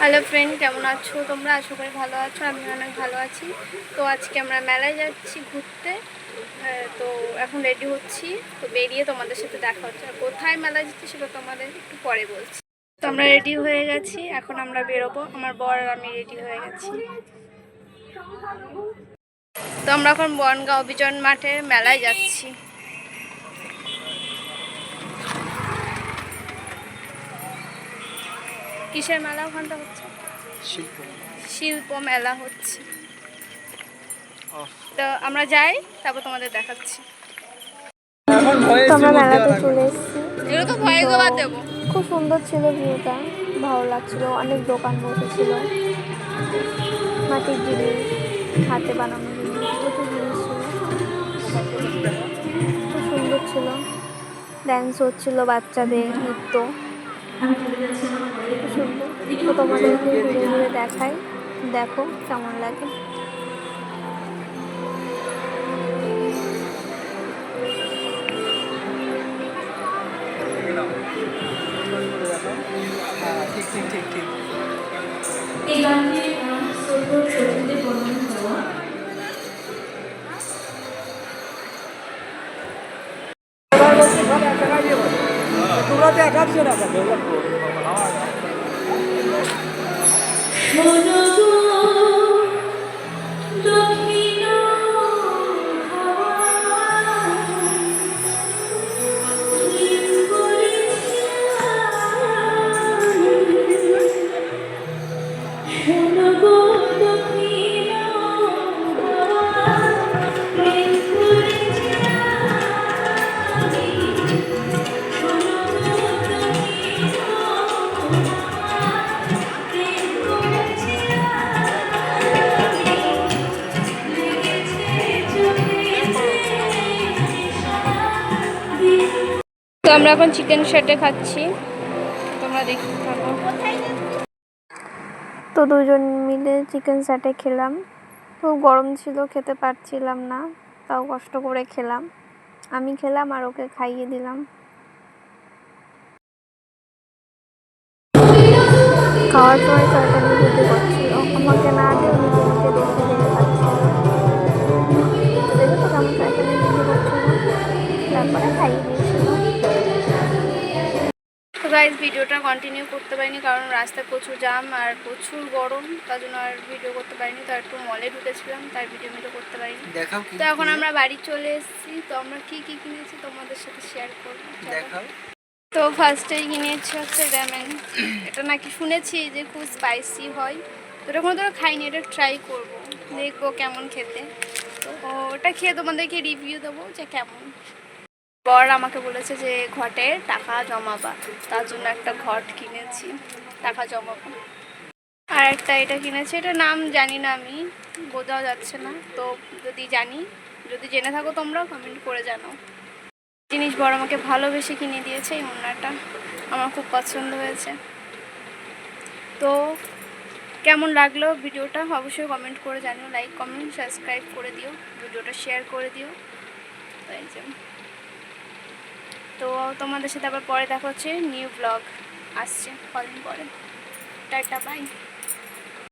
Hello friend কেমন আছো তোমরা? আশা করি ভালো আছো আমি অনেক ভালো আছি। তো আজকে আমরা মেলায় যাচ্ছি ঘুরতে। আহ, তো এখন রেডি হচ্ছি। তো বেরিয়ে তোমাদের সাথে দেখা হচ্ছে। আর কোথায় মেলায় যাচ্ছি সেটা তোমাদের একটু পরে বলছি। তো আমরা রেডি হয়ে গেছি এখন আমরা বেরোবো। আমার বর আর আমি রেডি হয়ে গেছি। তো আমরা এখন বনগাঁও বিজন মাঠে মেলায় যাচ্ছি। কিসের মেলা ওখানটা হচ্ছে? শিল্প শিল্প মেলা হচ্ছে। তো আমরা যাই তারপর তোমাদের দেখাচ্ছি। এখন ভয়ে তো আমরা মেলাতে চলে এসেছি। এগুলো তো ভয়ে গোবার দেবো। খুব সুন্দর ছিল ভিউটা ভালো লাগছিল অনেক দোকান বসেছিল মাটির জিনিস হাতে বানানো জিনিস প্রচুর জিনিস ছিল। খুব সুন্দর ছিল। ড্যান্স হচ্ছিল বাচ্চাদের নৃত্য। তো তোমাদেরকে ঘুরে। ঘুরে দেখাই। দেখো কেমন লাগে। হ্যাঁ ঠিক ঠিক ঠিক ঠিক। একাশো টাকা দক্ষিণ হাওয়া আমরা এখন চিকেন সেটে খাচ্ছি। তোমরা দেখতে থাকো। তো দুজন মিলে চিকেন স্যাটে খেলাম। খুব গরম ছিল, খেতে পারছিলাম না, তাও কষ্ট করে খেলাম। আমি খেলাম আর ওকে খাইয়ে দিলাম। খাওয়ার সময় আমাকে না দিয়ে নিজে নিজে দেখে তো তারপরে খাইয়ে তো গাইজ ভিডিওটা কন্টিনিউ করতে পারিনি কারণ রাস্তায় প্রচুর জাম আর প্রচুর গরম তার জন্য আর ভিডিও করতে পারিনি। তো একটু মলে ঢুকেছিলাম তার ভিডিও ভিডিও করতে পারিনি। তো এখন আমরা বাড়ি চলে এসেছি তো আমরা কি কি কিনেছি তোমাদের সাথে শেয়ার করব তো ফার্স্টেই কিনেছি হচ্ছে র্যামেন এটা নাকি শুনেছি যে খুব স্পাইসি হয় তো এটা কোনো ধরো খাইনি এটা ট্রাই করব দেখব কেমন খেতে। তো ওটা খেয়ে তোমাদেরকে রিভিউ দেবো যে কেমন। বর আমাকে বলেছে যে ঘটে টাকা জমাবা, তার জন্য একটা ঘট কিনেছি, টাকা জমাবো। আর একটা এটা কিনেছি এটা নাম জানি না আমি, বোঝাও যাচ্ছে না। তো যদি জানি, যদি জেনে থাকো তোমরাও কমেন্ট করে জানাও। জিনিস বড় আমাকে ভালোবেসে কিনে দিয়েছে এই ওড়নাটা, আমার খুব পছন্দ হয়েছে। তো কেমন লাগল ভিডিওটা? অবশ্যই কমেন্ট করে জানিও লাইক কমেন্ট সাবস্ক্রাইব করে দিও, ভিডিওটা শেয়ার করে দিও। তাই তো তোমাদের সাথে আবার পরে দেখা হচ্ছে নিউ ব্লগ আসছে কদিন পরে। Tata bye